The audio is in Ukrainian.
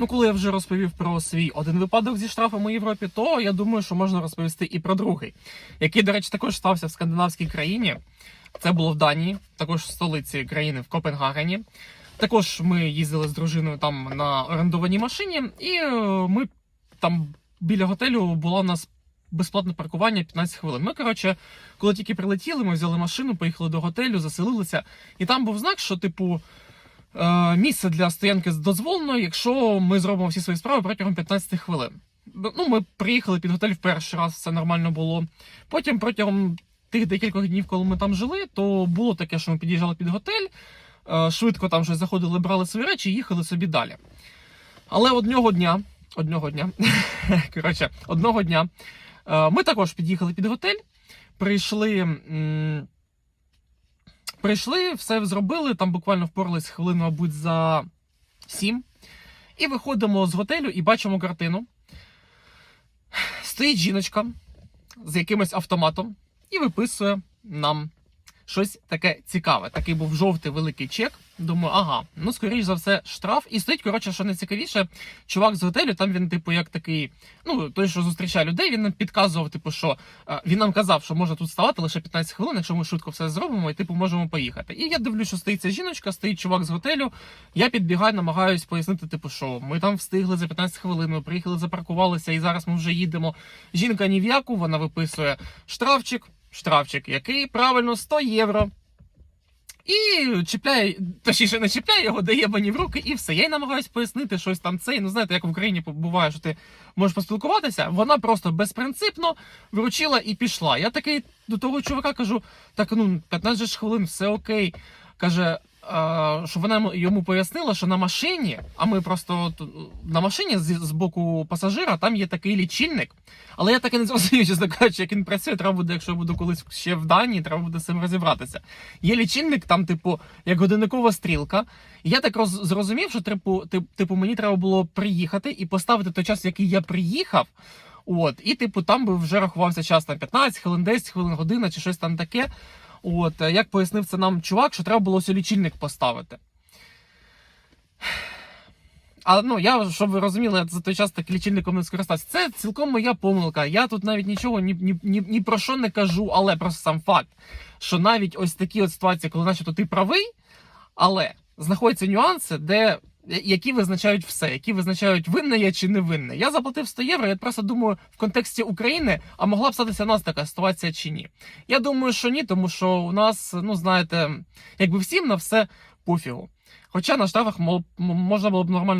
Ну, коли я вже розповів про свій один випадок зі штрафом у Європі, то я думаю, що можна розповісти і про другий, який, до речі, також стався в скандинавській країні. Це було в Данії, також в столиці країни в Копенгагені. Також ми їздили з дружиною там на орендованій машині, і е, ми там біля готелю було у нас безплатне паркування 15 хвилин. Ми, коротше, коли тільки прилетіли, ми взяли машину, поїхали до готелю, заселилися, і там був знак, що, типу, місце для стоянки дозволено, якщо ми зробимо всі свої справи протягом 15 хвилин. Ну, ми приїхали під готель в перший раз, все нормально було. Потім протягом тих декількох днів, коли ми там жили, то було таке, що ми під'їжджали під готель, е, швидко там щось заходили, брали свої речі і їхали собі далі. Але одного дня, одного дня, коротше, одного дня е, ми також під'їхали під готель, прийшли. Прийшли, все зробили, там буквально впорались хвилину, мабуть, за сім. І виходимо з готелю і бачимо картину. Стоїть жіночка з якимось автоматом і виписує нам щось таке цікаве. Такий був жовтий великий чек. Думаю, ага, ну скоріш за все, штраф. І стоїть, коротше, що найцікавіше, чувак з готелю, там він, типу, як такий, ну той, що зустрічає людей, він нам підказував, типу, що е, він нам казав, що можна тут ставати лише 15 хвилин, якщо ми швидко все зробимо, і типу можемо поїхати. І я дивлюсь, що стоїть ця жіночка, стоїть чувак з готелю. Я підбігаю, намагаюсь пояснити, типу, що ми там встигли за 15 хвилин, ми приїхали, запаркувалися, і зараз ми вже їдемо. Жінка ні в яку, вона виписує штрафчик, штрафчик, який правильно 100 євро. І чіпляє, точніше не чіпляє його, дає мені в руки, і все. Я їй намагаюся пояснити щось там це. Ну знаєте, як в Україні буває, що ти можеш поспілкуватися. Вона просто безпринципно вручила і пішла. Я такий до того чувака кажу: так ну 15 хвилин, все окей. Каже, а, що вона йому- пояснила, що на машині, а ми просто от, на машині з, з боку пасажира там є такий лічильник. Але я так і не зрозумів, чесно кажучи, як він працює. Треба буде, якщо я буду колись ще в Данії, треба буде з цим розібратися. Є лічильник, там, типу, як годинникова стрілка. І я так роз, зрозумів, що типу, тип- типу, мені треба було приїхати і поставити той час, який я приїхав. От, і типу, там би вже рахувався час там 15 хвилин, 10 хвилин, година чи щось там таке. От, е, як пояснив це нам чувак, що треба було ось лічильник поставити. А ну я, щоб ви розуміли, за той час так лічильником не скористався. Це цілком моя помилка. Я тут навіть нічого ні, ні, ні, ні про що не кажу, але просто сам факт, що навіть ось такі от ситуації, коли начебто ти правий, але знаходяться нюанси, де які визначають все, які визначають винне я чи не винне. Я заплатив 100 євро. Я просто думаю, в контексті України, а могла б статися у нас така ситуація чи ні. Я думаю, що ні, тому що у нас, ну знаєте, якби всім на все пофігу. Хоча на штрафах можна було б нормально.